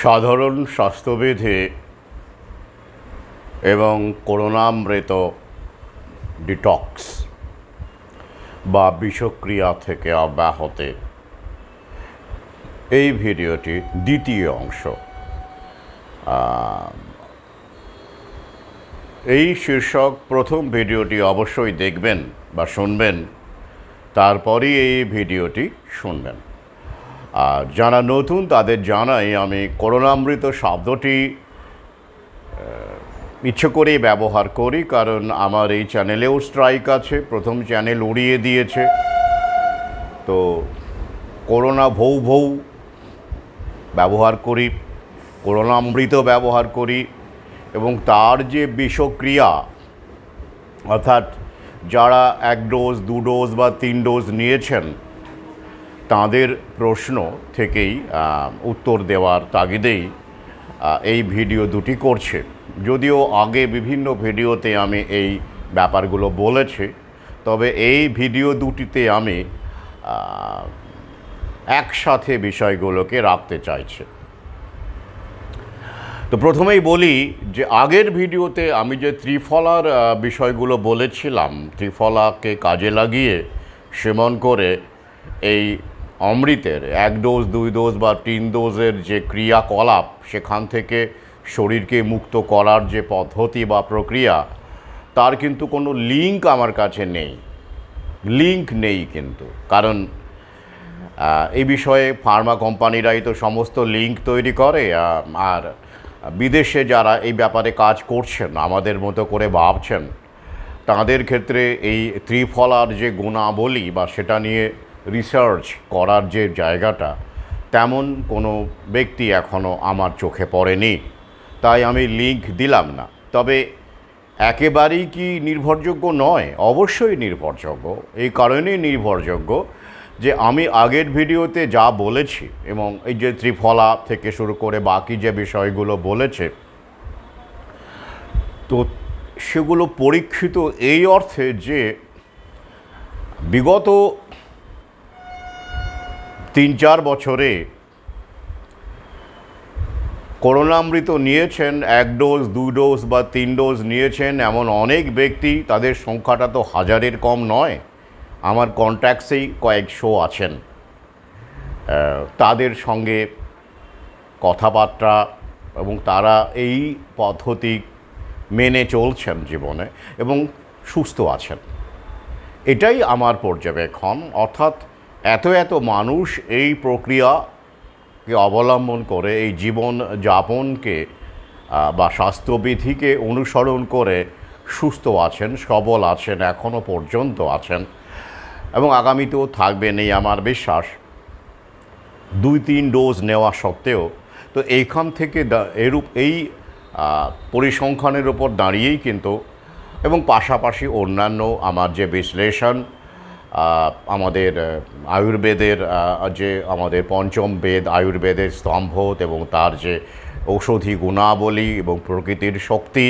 সাধারণ স্বাস্থ্যবিধি এবং করোনামৃত ডিটক্স বা বিষক্রিয়া থেকে অব্যাহতে। এই ভিডিওটি দ্বিতীয় অংশ। এই শীর্ষক প্রথম ভিডিওটি অবশ্যই দেখবেন বা শুনবেন। তারপরই এই ভিডিওটি শুনবেন। আর যারা নতুন তাদের জানাই আমি করোনামৃত শব্দটি ইচ্ছে করেই ব্যবহার করি, কারণ আমার এই চ্যানেলেও স্ট্রাইক আছে, প্রথম চ্যানেল উড়িয়ে দিয়েছে। তো করোনা ভৌ ভৌ ব্যবহার করি, করোনামৃত ব্যবহার করি, এবং তার যে বিষক্রিয়া, অর্থাৎ যারা এক ডোজ দু ডোজ বা তিন ডোজ নিয়েছেন, তাদের প্রশ্ন থেকেই উত্তর দেওয়ার তাগিদেই এই ভিডিও দুটি করছে। যদিও আগে বিভিন্ন ভিডিওতে আমি এই ব্যাপারগুলো বলেছি, তবে এই ভিডিও দুটিতে আমি একসাথে বিষয়গুলোকে রাখতে চাইছি। তো প্রথমেই বলি যে আগের ভিডিওতে আমি যে ত্রিফলার বিষয়গুলো বলেছিলাম, ত্রিফলাকে কাজে লাগিয়ে সেবন করে এই অমৃতের এক ডোজ, দুই ডোজ বা তিন ডোজের যে ক্রিয়াকলাপ, সেখান থেকে শরীরকে মুক্ত করার যে পদ্ধতি বা প্রক্রিয়া, তার কিন্তু কোনো লিঙ্ক আমার কাছে নেই। লিঙ্ক নেই কিন্তু। কারণ এই বিষয়ে ফার্মা কোম্পানিরাই তো সমস্ত লিঙ্ক তৈরি করে আর বিদেশে যারা এই ব্যাপারে কাজ করছেন, আমাদের মতো করে ভাবছেন, তাদের ক্ষেত্রে এই ত্রিফলার যে গুণাবলী বা সেটা নিয়ে রিসার্চ করার যে জায়গাটা, তেমন কোনো ব্যক্তি এখনও আমার চোখে পড়েনি। তাই আমি লিঙ্ক দিলাম না। তবে একেবারেই কি নির্ভরযোগ্য নয়? অবশ্যই নির্ভরযোগ্য। এই কারণেই নির্ভরযোগ্য যে আমি আগের ভিডিওতে যা বলেছি এবং এই যে ত্রিফলা থেকে শুরু করে বাকি যে বিষয়গুলো বলেছে, তো সেগুলো পরীক্ষিত এই অর্থে যে বিগত তিন চার বছরে করোনামৃত নিয়েছেন, এক ডোজ দুই ডোজ বা তিন ডোজ নিয়েছেন এমন অনেক ব্যক্তি, তাদের সংখ্যাটা তো হাজারের কম নয়। আমার কন্ট্যাক্টসেই কয়েক শো আছেন। তাদের সঙ্গে কথাবার্তা এবং তারা এই পদ্ধতি মেনে চলছেন জীবনে এবং সুস্থ আছেন। এটাই আমার পর্যবেক্ষণ। অর্থাৎ এত এত মানুষ এই প্রক্রিয়াকে অবলম্বন করে, এই জীবন যাপনকে বা স্বাস্থ্যবিধিকে অনুসরণ করে সুস্থ আছেন, সবল আছেন এখনও পর্যন্ত আছেন। এবং আগামীতেও থাকবেন এই আমার বিশ্বাস। দুই তিন ডোজ নেওয়া সত্ত্বেও, তো এইখান থেকে এরূপ এই পরিসংখ্যানের ওপর দাঁড়িয়েই কিন্তু এবং পাশাপাশি অন্যান্য আমার যে বিশ্লেষণ আমাদের আয়ুর্বেদের যে আমাদের পঞ্চম বেদ, আয়ুর্বেদের স্তম্ভ এবং তার যে ঔষধি গুণাবলী এবং প্রকৃতির শক্তি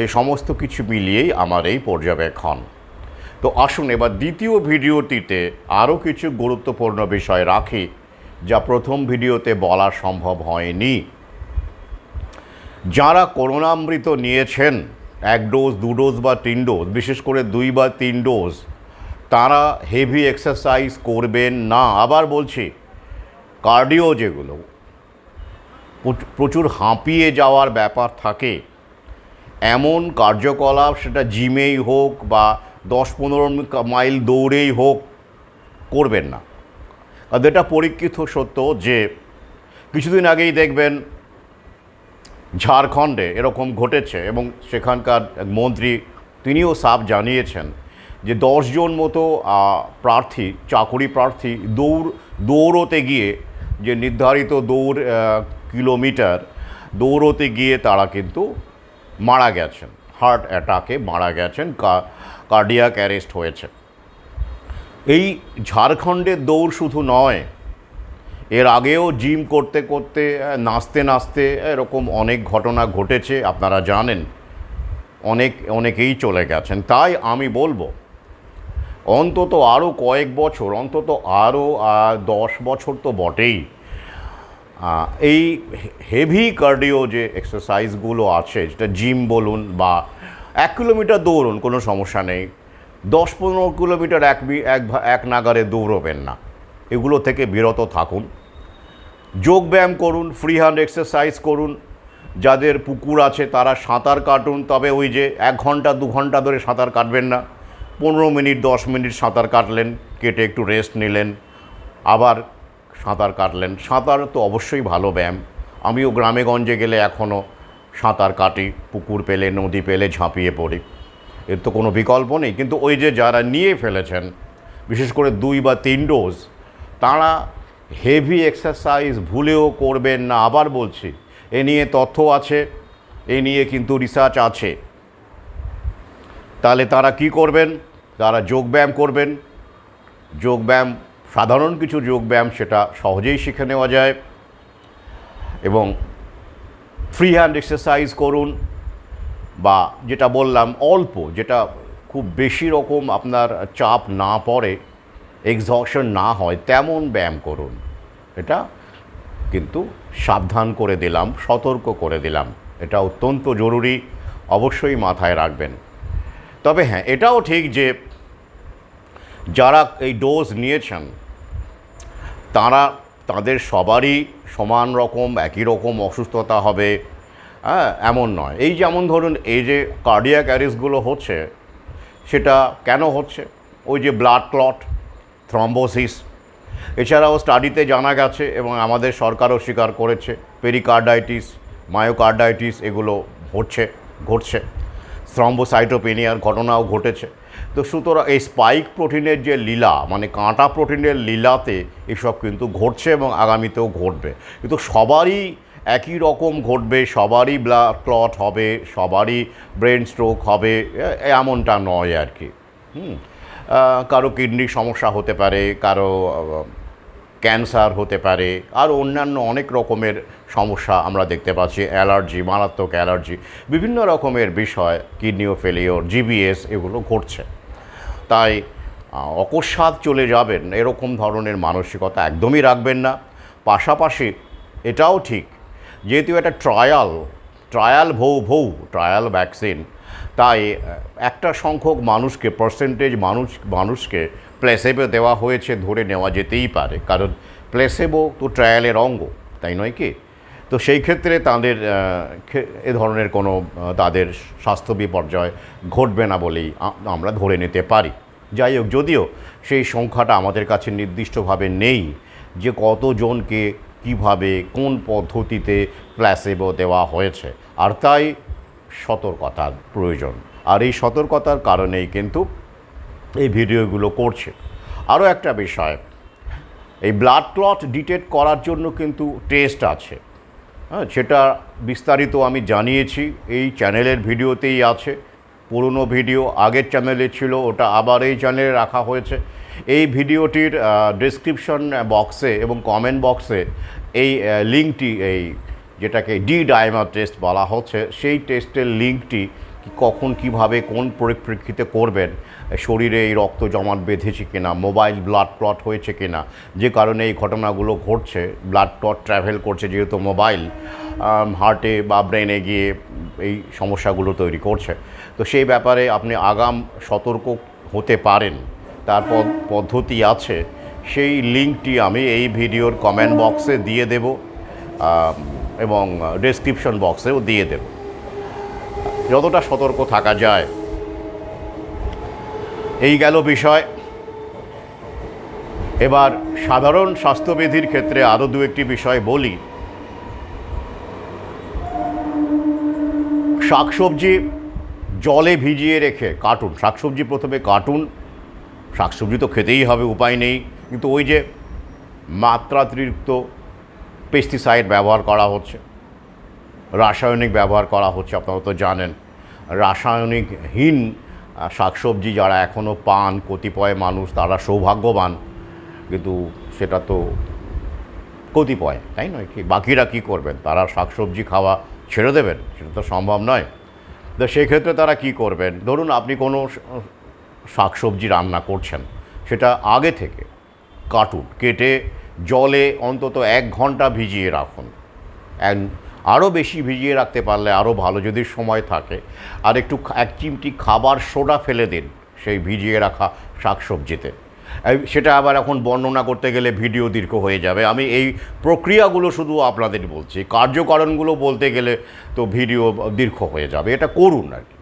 এই সমস্ত কিছু মিলিয়েই আমার এই পর্যবেক্ষণ। তো আসুন এবার দ্বিতীয় ভিডিওটিতে আরও কিছু গুরুত্বপূর্ণ বিষয় রাখি, যা প্রথম ভিডিওতে বলা সম্ভব হয়নি। যারা করোনামৃত নিয়েছেন, এক ডোজ, দু ডোজ বা তিন ডোজ, বিশেষ করে দুই বা তিন ডোজ, তারা হেভি এক্সারসাইজ করবেন না। আবার বলছি, কার্ডিও যেগুলো, প্রচ- প্রচুর হাঁপিয়ে যাওয়ার ব্যাপার থাকে, এমন কার্যকলাপ সেটা জিমেই হোক বা দশ পনেরো মাইল দৌড়েই হোক, করবেন না। আর এটা পরীক্ষিত সত্য যে, কিছুদিন আগেই দেখবেন ঝাড়খণ্ডে এরকম ঘটেছে এবং সেখানকার এক মন্ত্রী তিনিও সাফ জানিয়েছেন যে দশজন মতো প্রার্থী, চাকুরি প্রার্থী দৌড়, দৌড়তে গিয়ে যে নির্ধারিত দৌড় কিলোমিটার দৌড়তে গিয়ে তারা কিন্তু মারা গেছেন। হার্ট অ্যাটাকে মারা গেছেন কার্ডিয়াক অ্যারেস্ট হয়েছে। এই ঝাড়খণ্ডের দৌড় শুধু নয়, এর আগেও জিম করতে করতে নাচতে নাচতে এরকম অনেক ঘটনা ঘটেছে, আপনারা জানেন, অনেক, অনেকেই চলে গেছেন। তাই আমি বলব, অন্তত আরও কয়েক বছর, অন্তত আরও দশ বছর তো বটেই এই হেভি কার্ডিও যে এক্সারসাইজগুলো আছে, যেটা জিম বলুন বা এক কিলোমিটার দৌড়ুন, কোনো সমস্যা নেই। দশ পনেরো কিলোমিটার এক এক নাগারে দৌড়বেন না। এগুলো থেকে বিরত থাকুন। যোগ ব্যায়াম করুন ফ্রি হ্যান্ড এক্সারসাইজ করুন। যাদের পুকুর আছে, তারা সাঁতার কাটুন। তবে ওই যে এক ঘণ্টা, দু ঘণ্টা ধরে সাঁতার কাটবেন না। পনেরো মিনিট, দশ মিনিট সাঁতার কাটলেন, কেটে একটু রেস্ট নিলেন। আবার সাঁতার কাটলেন। সাঁতার তো অবশ্যই ভালো ব্যায়াম। আমিও গ্রামে গঞ্জে গেলে এখনও সাঁতার কাটি, পুকুর পেলে, নদী পেলে ঝাঁপিয়ে পড়ি। এর তো কোনো বিকল্প নেই। কিন্তু ওই যে যারা নিয়ে ফেলেছেন, বিশেষ করে দুই বা তিন ডোজ, তারা হেভি এক্সারসাইজ ভুলেও করবেন না। আবার বলছি, এ নিয়ে তথ্য আছে, এ নিয়ে কিন্তু রিসার্চ আছে। তাহলে তারা কি করবেন? তারা যোগব্যায়াম করবেন। যোগব্যায়াম সাধারণ কিছু যোগব্যায়াম সেটা সহজেই শিখে নেওয়া যায় এবং ফ্রি হ্যান্ড এক্সারসাইজ করুন বা যেটা বললাম, অল্প, যেটা খুব বেশি রকম আপনার চাপ না পড়ে এক্সহশন না হয়, তেমন ব্যায়াম করুন। এটা কিন্তু সাবধান করে দিলাম, সতর্ক করে দিলাম। এটা অত্যন্ত জরুরি, অবশ্যই মাথায় রাখবেন। তবে হ্যাঁ এটাও ঠিক যে যারা এই ডোজ নিয়েছেন, তারা, তাদের সবারই সমান রকম, একই রকম অসুস্থতা হবে। হ্যাঁ এমন নয়। এই যেমন ধরুন, এই যে কার্ডিয়াক অ্যারিসগুলো হচ্ছে, সেটা কেন হচ্ছে? ওই যে ব্লাড ক্লট থ্রম্বোসিস এছাড়াও স্টাডিতে জানা গেছে এবং আমাদের সরকারও স্বীকার করেছে পেরিকার্ডাইটিস মায়োকার্ডাইটিস এগুলো হচ্ছে, ঘটছে। থ্রম্বোসাইটোপেনিয়ার ঘটনাও ঘটেছে। তো সুতরাং এই স্পাইক প্রোটিনের যে লীলা মানে কাঁটা প্রোটিনের লীলাতে এসব কিন্তু ঘটছে এবং আগামীতেও ঘটবে। কিন্তু সবারই একই রকম ঘটবে, সবারই ব্লাড ক্লট হবে, সবারই ব্রেন স্ট্রোক হবে এমনটা নয় আর কি। হুম কারও কিডনির সমস্যা হতে পারে, কারও ক্যান্সার হতে পারে, আর অন্যান্য অনেক রকমের সমস্যা আমরা দেখতে পাচ্ছি অ্যালার্জি মারাত্মক অ্যালার্জি বিভিন্ন রকমের বিষয় কিডনিও ফেলিওর জিবিএস এগুলো ঘটছে। তাই আহ, অকস্মাৎ চলে যাবেন এরকম ধরনের মানসিকতা একদমই রাখবেন না। পাশাপাশি এটাও ঠিক যেহেতু একটা ট্রায়াল ট্রায়াল ভৌ ভৌ ট্রায়াল ভ্যাকসিন তাই একটা সংখ্যক মানুষকে পার্সেন্টেজ মানুষ মানুষকে প্লেসেবো দেওয়া হয়েছে ধরে নেওয়া যেতেই পারে কারণ প্লেসেবো তো ট্রায়ালের অঙ্গ তাই নয় কি? তো সেই ক্ষেত্রে তাদের এ ধরনের কোনো তাদের স্বাস্থ্য বিপর্যয় ঘটবে না বলেই আমরা ধরে নিতে পারি। যাই হোক, যদিও সেই সংখ্যাটা আমাদের কাছে নির্দিষ্টভাবে নেই যে কতজনকে কীভাবে কোন পদ্ধতিতে প্ল্যাসেবো দেওয়া হয়েছে। আর তাই সতর্কতার প্রয়োজন। আর এই সতর্কতার কারণেই কিন্তু এই ভিডিওগুলো করছে। আরও একটা বিষয়, এই ব্লাড ক্লট ডিটেক্ট করার জন্য কিন্তু টেস্ট আছে। হ্যাঁ সেটা বিস্তারিত আমি জানিয়েছি। এই চ্যানেলের ভিডিওতেই আছে। পুরনো ভিডিও আগের চ্যানেলে ছিল, ওটা আবার এই চ্যানেলে রাখা হয়েছে। এই ভিডিওটির ডিসক্রিপশন বক্সে এবং কমেন্ট বক্সে এই লিঙ্কটি এই যেটাকে ডি ডায়মার টেস্ট বলা হচ্ছে, সেই টেস্টের লিঙ্কটি কখন কীভাবে, কোন পরিপ্রেক্ষিতে করবেন শরীরে এই রক্ত জমাট বেঁধেছে কিনা মোবাইল ব্লাড ক্লট হয়েছে কিনা, যে কারণে এই ঘটনাগুলো ঘটছে ব্লাড ক্লট ট্রাভেল করছে যেহেতু মোবাইল হার্টে বা ব্রেনে গিয়ে এই সমস্যাগুলো তৈরি করছে। তো সেই ব্যাপারে আপনি আগাম সতর্ক হতে পারেন, তার পদ্ধতি আছে, সেই লিঙ্কটি আমি এই ভিডিওর কমেন্ট বক্সে দিয়ে দেব এবং ডেসক্রিপশন বক্সেও দিয়ে দেব। যতটা সতর্ক থাকা যায় এই গেল বিষয়। এবার সাধারণ স্বাস্থ্যবিধির ক্ষেত্রে আরও দু একটি বিষয় বলি। শাকসবজি জলে ভিজিয়ে রেখে কাটুন। শাকসবজি প্রথমে কাটুন। শাকসবজি তো খেতেই হবে, উপায় নেই। কিন্তু ওই যে মাত্রাতিরিক্ত পেস্টিসাইড ব্যবহার করা হচ্ছে, রাসায়নিক ব্যবহার করা হচ্ছে, আপনারা তো জানেন। রাসায়নিকহীন শাকসবজি যারা এখনও পান, কতিপয় মানুষ তারা সৌভাগ্যবান। কিন্তু সেটা তো কতিপয়, তাই নয় কি? বাকিরা কি করবেন? তারা শাকসবজি খাওয়া ছেড়ে দেবেন? সেটা তো সম্ভব নয়। তো সেক্ষেত্রে তারা কি করবেন? ধরুন আপনি কোনো শাকসবজি রান্না করছেন, সেটা আগে থেকে কাটুন, কেটে জলে অন্তত এক ঘণ্টা ভিজিয়ে রাখুন। আরও বেশি ভিজিয়ে রাখতে পারলে আরও ভালো যদি সময় থাকে। আর একটু এক চিমটি খাবার সোডা ফেলে দিন সেই ভিজিয়ে রাখা শাকসবজিতে। সেটা আবার এখন বর্ণনা করতে গেলে ভিডিও দীর্ঘ হয়ে যাবে। আমি এই প্রক্রিয়াগুলো শুধু আপনাদের বলছি, কার্যকারণগুলো বলতে গেলে তো ভিডিও দীর্ঘ হয়ে যাবে। এটা করুন আর কি।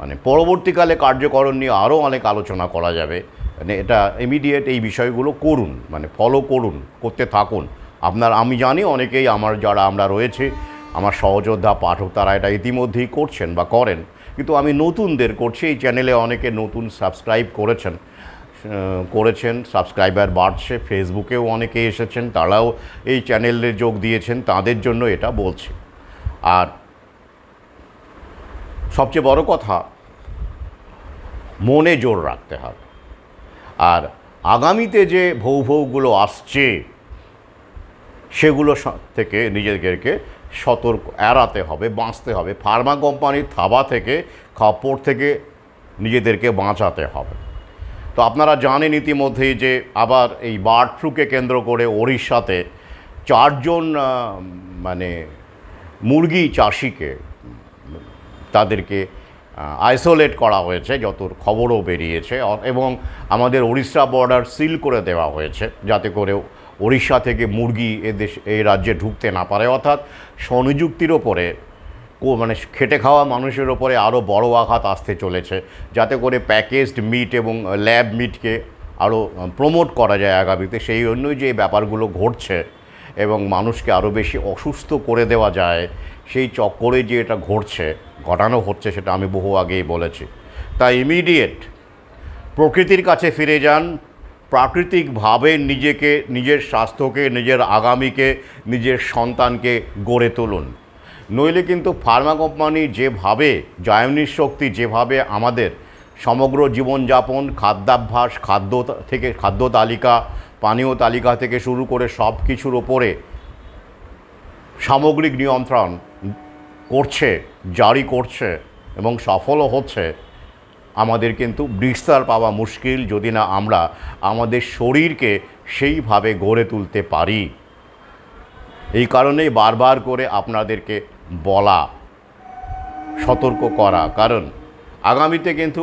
মানে পরবর্তীকালে কার্যকরণ নিয়ে আরও অনেক আলোচনা করা যাবে। মানে এটা ইমিডিয়েট এই বিষয়গুলো করুন মানে ফলো করুন, করতে থাকুন। আপনার, আমি জানি অনেকেই আমার, যারা আমরা রয়েছে, আমার সহযোদ্ধা, পাঠক, তারা এটা ইতিমধ্যেই করছেন বা করেন। কিন্তু আমি নতুনদের করছি, এই চ্যানেলে অনেকে নতুন সাবস্ক্রাইব করেছেন। করেছেন, সাবস্ক্রাইবার বাড়ছে, ফেসবুকেও অনেকে এসেছেন, তারাও এই চ্যানেলে যোগ দিয়েছেন, তাদের জন্য এটা বলছি। আর সবচেয়ে বড় কথা, মনে জোর রাখতে হবে। আর আগামীতে যে ভৌ ভৌগুলো আসছে সেগুলো থেকে নিজেদেরকে সতর্ক, এড়াতে হবে, বাঁচতে হবে। ফার্মা কোম্পানির থাবা থেকে কাপড় থেকে নিজেদেরকে বাঁচাতে হবে। তো আপনারা জানেন ইতিমধ্যেই যে আবার এই বার্ড ফ্লুকে কেন্দ্র করে ওড়িশাতে চারজন মানে মুরগি চাষিকে তাদেরকে আইসোলেট করা হয়েছে, যত খবরও বেরিয়েছে। এবং আমাদের উড়িষ্যা বর্ডার সিল করে দেওয়া হয়েছে, যাতে করে উড়িষ্যা থেকে মুরগি এ দেশ এই রাজ্যে ঢুকতে না পারে। অর্থাৎ স্বনিযুক্তির ওপরে মানে খেটে খাওয়া মানুষের ওপরে আরও বড় আঘাত আসতে চলেছে, যাতে করে প্যাকেজড মিট এবং ল্যাব মিটকে আরও প্রমোট করা যায় আগামীতে। সেই জন্যই যে ব্যাপারগুলো ঘটছে এবং মানুষকে আরও বেশি অসুস্থ করে দেওয়া যায়, সেই চক্করে যে এটা ঘটছে, ঘটানো হচ্ছে সেটা আমি বহু আগেই বলেছি। তাই ইমিডিয়েট প্রকৃতির কাছে ফিরে যান প্রাকৃতিকভাবে নিজেকে, নিজের স্বাস্থ্যকে, নিজের আগামীকে, নিজের সন্তানকে গড়ে তুলুন। নইলে কিন্তু ফার্মা কোম্পানি যেভাবে জায়নির শক্তি, যেভাবে আমাদের সমগ্র জীবনযাপন, খাদ্যাভ্যাস, খাদ্য থেকে, খাদ্য তালিকা, পানীয় তালিকা থেকে শুরু করে সব কিছুর ওপরে সামগ্রিক নিয়ন্ত্রণ করছে, জারি করছে এবং সফলও হচ্ছে। আমাদের কিন্তু বিস্তার পাওয়া মুশকিল যদি না আমরা আমাদের শরীরকে সেইভাবে গড়ে তুলতে পারি। এই কারণেই বারবার করে আপনাদেরকে বলা, সতর্ক করা। কারণ আগামীতে কিন্তু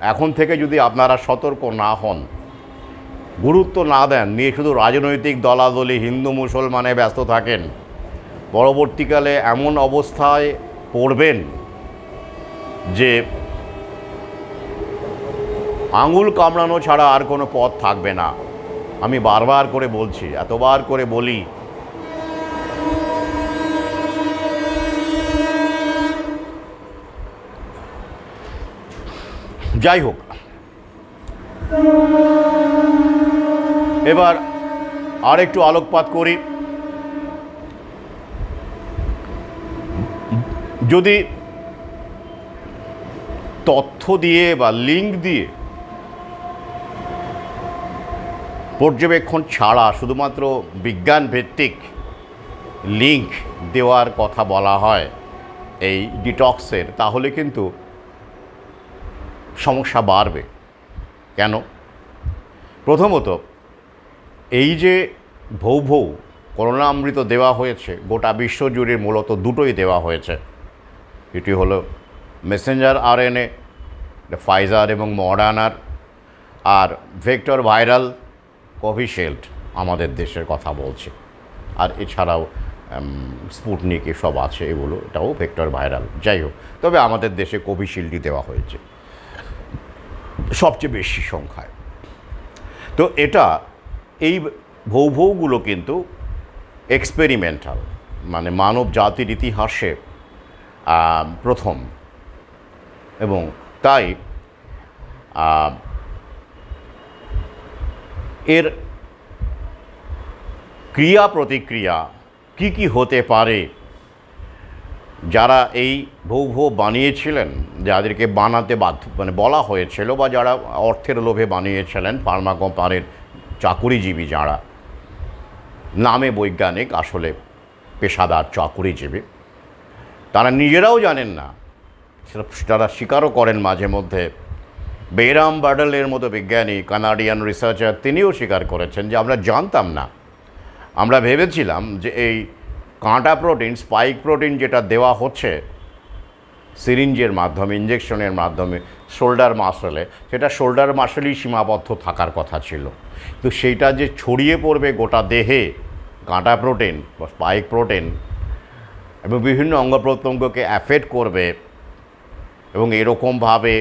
এখন থেকে যদি আপনারা সতর্ক না হন, গুরুত্ব না দেন, নিয়ে শুধু রাজনৈতিক দলাদলি, হিন্দু, মুসলমানে ব্যস্ত থাকেন, পরবর্তীকালে এমন অবস্থায় পড়বেন যে আঙুল কামড়ানো ছাড়া আর কোনো পথ থাকবে না। আমি বারবার করে বলছি, এতবার করে বলি। যাই হোক। এবার আর একটু আলোকপাত করি। যদি তথ্য দিয়ে বা লিঙ্ক দিয়ে পর্যবেক্ষণ ছাড়া শুধুমাত্র বিজ্ঞান ভিত্তিক লিঙ্ক দেওয়ার কথা বলা হয় এই ডিটক্সের, তাহলে কিন্তু সমস্যা বাড়বে। কেন? প্রথমত, এই যে ভৌ ভৌ করোনা অমৃত দেওয়া হয়েছে, গোটা বিশ্বজুড়ে মূলত দুটোই দেওয়া হয়েছে। এটি হলো মেসেঞ্জার আর আরএনএ ফাইজার এবং মডার্নার, আর ভেক্টর ভাইরাল কোভিশিল্ড আমাদের দেশের কথা বলছে। আর এছাড়াও স্পুটনিক এসব আছে এগুলো, এটাও ভেক্টর ভাইরাল যাই হোক, তবে আমাদের দেশে কোভিশিল্ডই দেওয়া হয়েছে। সবচেয়ে বেশি সংখ্যায়। তো এটা, এই ভৌ ভৌগুলো কিন্তু এক্সপেরিমেন্টাল মানে মানব জাতির ইতিহাসে প্রথম। এবং তাই এর ক্রিয়া প্রতিক্রিয়া কি কি হতে পারে? যারা এই ভৌ ভৌ বানিয়েছিলেন, যাদেরকে বানাতে বাধ্য মানে বলা হয়েছিল বা যারা অর্থের লোভে বানিয়েছিলেন, ফার্মা কোম্পানির চাকুরিজীবী যারা, নামে বৈজ্ঞানিক, আসলে পেশাদার চাকুরিজীবী, তারা নিজেরাও জানেন না। সেটা তারা স্বীকারও করেন মাঝে মধ্যে বেরাম বাডলের মতো বিজ্ঞানী, কানাডিয়ান রিসার্চার তিনিও স্বীকার করেছেন যে আমরা জানতাম না। আমরা ভেবেছিলাম যে এই কাঁটা প্রোটিন স্পাইক প্রোটিন যেটা দেওয়া হচ্ছে সিরিঞ্জের মাধ্যমে ইঞ্জেকশনের মাধ্যমে শোল্ডার মাসলে সেটা শোল্ডার মাসলেই সীমাবদ্ধ থাকার কথা ছিল। তো সেইটা যে ছড়িয়ে পড়বে গোটা দেহে, কাঁটা প্রোটিন বা স্পাইক প্রোটিন এবং বিভিন্ন অঙ্গ প্রত্যঙ্গকে অ্যাফেক্ট করবে, এবং এরকমভাবে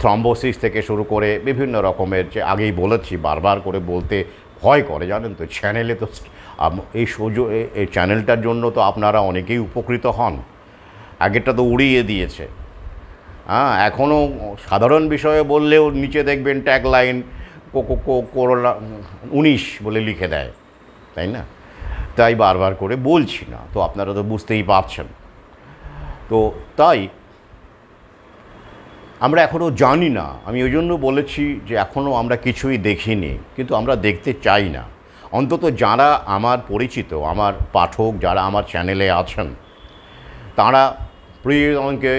থ্রম্বোসিস থেকে শুরু করে বিভিন্ন রকমের যে আগেই বলেছি, বারবার করে বলতে ভয় করে, জানেন তো? চ্যানেলে তো এই সোজো এই চ্যানেলটার জন্য তো আপনারা অনেকেই উপকৃত হন। আগেরটা তো উড়িয়ে দিয়েছে। হ্যাঁ এখনও সাধারণ বিষয়ে বললেও নিচে দেখবেন ট্যাগ লাইন করোনা উনিশ বলে লিখে দেয়, তাই না? তাই বারবার করে বলছি না, তো আপনারা তো বুঝতেই পারছেন। তো তাই আমরা এখনও জানি না। আমি ওই জন্য বলেছি যে এখনও আমরা কিছুই দেখিনি, কিন্তু আমরা দেখতে চাই না। অন্তত যারা আমার পরিচিত, আমার পাঠক, যারা আমার চ্যানেলে আছেন, তারা প্রিয়জনকে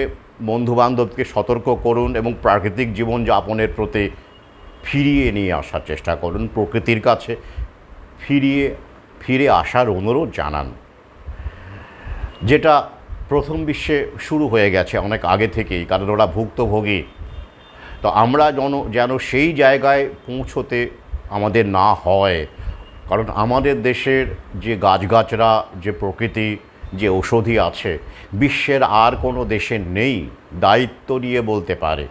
বন্ধুবান্ধবকে সতর্ক করুন এবং প্রাকৃতিক জীবনযাপনের প্রতি ফিরিয়ে নিয়ে আসার চেষ্টা করুন। প্রকৃতির কাছে ফিরিয়ে, ফিরে আসার অনুরোধ জানান। যেটা প্রথম বিশ্বে শুরু হয়ে গেছে অনেক আগে থেকেই, কারণ ওরা ভুক্তভোগী। তো আমরা যেন যেন সেই জায়গায় পৌঁছতে আমাদের না হয়, কারণ আমাদের দেশের যে গাছগাছরা যে প্রকৃতি, যে ঔষধি আছে, বিশ্বের আর কোনো দেশে নেই দায়িত্ব নিয়ে বলতে পারে।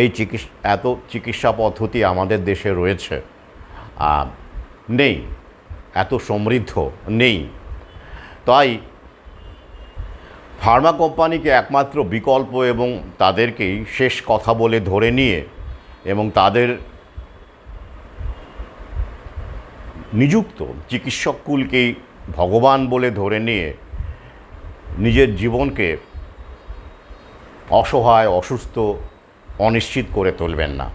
এই চিকিৎসা, এত চিকিৎসা পদ্ধতি আমাদের দেশে রয়েছে। নেই, এত সমৃদ্ধ নেই। তাই ফার্মা কোম্পানিকে একমাত্র বিকল্প এবং তাদেরকেই শেষ কথা বলে ধরে নিয়ে এবং তাদের নিযুক্ত চিকিৎসককুলকেই ভগবান বলে ধরে নিয়ে নিজের জীবনকে অসহায়, অসুস্থ, অনিশ্চিত করে তুলবেন না।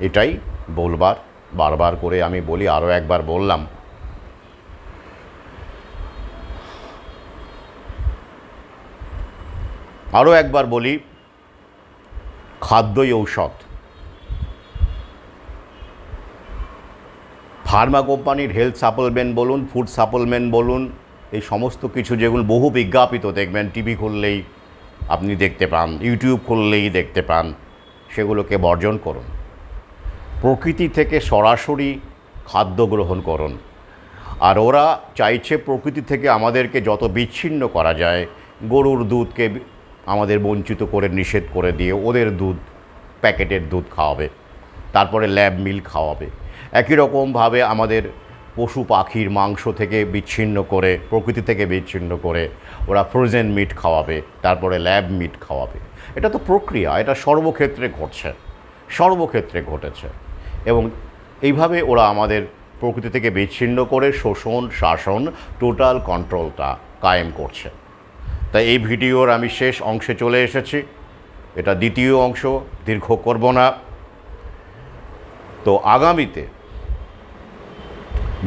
এটাই বলবার, বারবার করে আমি বলি, আরও একবার বললাম আরও একবার বলি খাদ্যই ঔষধ। ফার্মা কোম্পানির হেলথ সাপ্লিমেন্ট বলুন, ফুড সাপ্লিমেন্ট বলুন, এই সমস্ত কিছু যেগুলো বহু বিজ্ঞাপিত দেখবেন, টিভি খুললেই আপনি দেখতে পান, ইউটিউব খুললেই দেখতে পান, সেগুলোকে বর্জন করুন। প্রকৃতি থেকে সরাসরি খাদ্য গ্রহণ করুন। আর ওরা চাইছে প্রকৃতি থেকে আমাদেরকে যত বিচ্ছিন্ন করা যায়, গরুর দুধকে আমাদের বঞ্চিত করে, নিষেধ করে দিয়ে ওদের দুধ, প্যাকেটের দুধ খাওয়াবে। তারপরে ল্যাব মিল খাওয়াবে। একই রকমভাবে আমাদের পশু পাখির মাংস থেকে বিচ্ছিন্ন করে, প্রকৃতি থেকে বিচ্ছিন্ন করে ওরা ফ্রোজেন মিট খাওয়াবে, তারপরে ল্যাব মিট খাওয়াবে। এটা তো প্রক্রিয়া, এটা সর্বক্ষেত্রে ঘটছে, সর্বক্ষেত্রে ঘটেছে। এবং এইভাবে ওরা আমাদের প্রকৃতি থেকে বিচ্ছিন্ন করে শোষণ, শাসন টোটাল কন্ট্রোলটা কায়েম করছে। তাই এই ভিডিওর আমি শেষ অংশে চলে এসেছি। এটা দ্বিতীয় অংশ, দীর্ঘ করব না। তো আগামীতে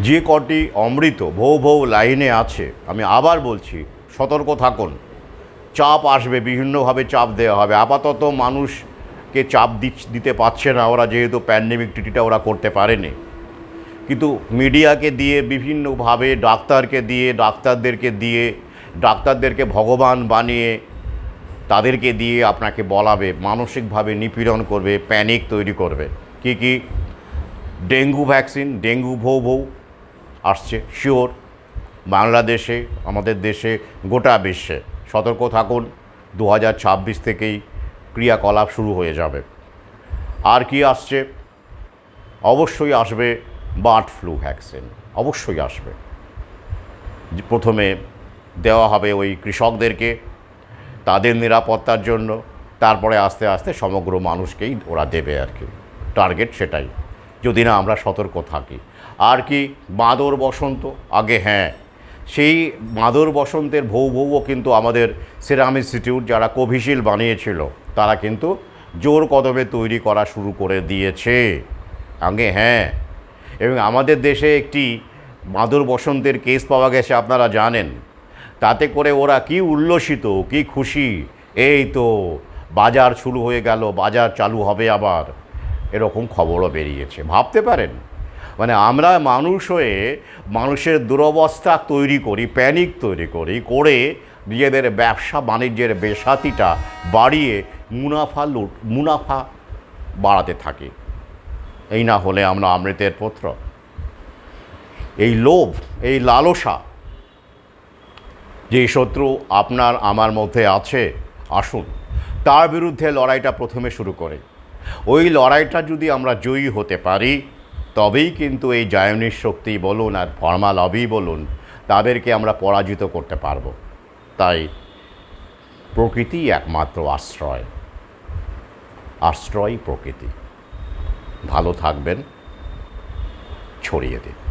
যে কটি অমৃত ভৌ ভৌ লাইনে আছে, আমি আবার বলছি, সতর্ক থাকুন। চাপ আসবে, বিভিন্নভাবে চাপ দেওয়া হবে। আপাতত মানুষকে চাপ দিতে পারছে না, ওরা যেহেতু প্যান্ডেমিক টিটিটা ওরা করতে পারেনি। কিন্তু মিডিয়াকে দিয়ে, বিভিন্নভাবে ডাক্তারকে দিয়ে, ডাক্তারদেরকে দিয়ে ডাক্তারদেরকে ভগবান বানিয়ে তাদেরকে দিয়ে আপনাকে বলাবে, মানসিকভাবে নিপীড়ন করবে প্যানিক তৈরি করবে। কি কি? ডেঙ্গু ভ্যাকসিন ডেঙ্গু ভৌ ভৌ আসছে শিওর বাংলাদেশে, আমাদের দেশে, গোটা বিশ্বে। সতর্ক থাকুন দু হাজার ছাব্বিশ থেকেই ক্রিয়াকলাপ শুরু হয়ে যাবে। আর কি আসছে? অবশ্যই আসবে বার্ড ফ্লু ভ্যাকসিন অবশ্যই আসবে। প্রথমে দেওয়া হবে ওই কৃষকদেরকে তাদের নিরাপত্তার জন্য। তারপরে আস্তে আস্তে সমগ্র মানুষকেই ওরা দেবে আর কি। টার্গেট সেটাই। যদি না আমরা সতর্ক থাকি। আর কি বাঁদর বসন্ত? আগে হ্যাঁ। সেই বাঁদর বসন্তের ভৌ ভৌও কিন্তু আমাদের সেরাম ইনস্টিটিউট যারা কোভিশিল্ড বানিয়েছিল, তারা কিন্তু জোর কদমে তৈরি করা শুরু করে দিয়েছে। আগে হ্যাঁ। এবং আমাদের দেশে একটি বাঁদর বসন্তের কেস পাওয়া গেছে, আপনারা জানেন। তাতে করে ওরা কি উল্লসিত, কি খুশি? এই তো বাজার শুরু হয়ে গেল, বাজার চালু হবে আবার। এরকম খবরও বেরিয়েছে। ভাবতে পারেন? মানে আমরা মানুষ হয়ে মানুষের দুরবস্থা তৈরি করি প্যানিক তৈরি করি, করে নিজেদের ব্যবসা বাণিজ্যের বেসাতিটা বাড়িয়ে মুনাফা লুট, মুনাফা বাড়াতে থাকি। এই না হলে আমরা অমৃতের পত্র। এই লোভ, এই লালসা যে শত্রু আপনার আমার মধ্যে আছে, আসুন। তার বিরুদ্ধে লড়াইটা প্রথমে শুরু করে। ওই লড়াইটা যদি আমরা জয়ী হতে পারি, তবেই কিন্তু এই জায়নির শক্তি বলুন আর ফর্মা লবি বলুন, তাদেরকে আমরা পরাজিত করতে পারব। তাই প্রকৃতি একমাত্র আশ্রয়। আশ্রয় প্রকৃতি। ভালো থাকবেন, ছড়িয়ে দিন।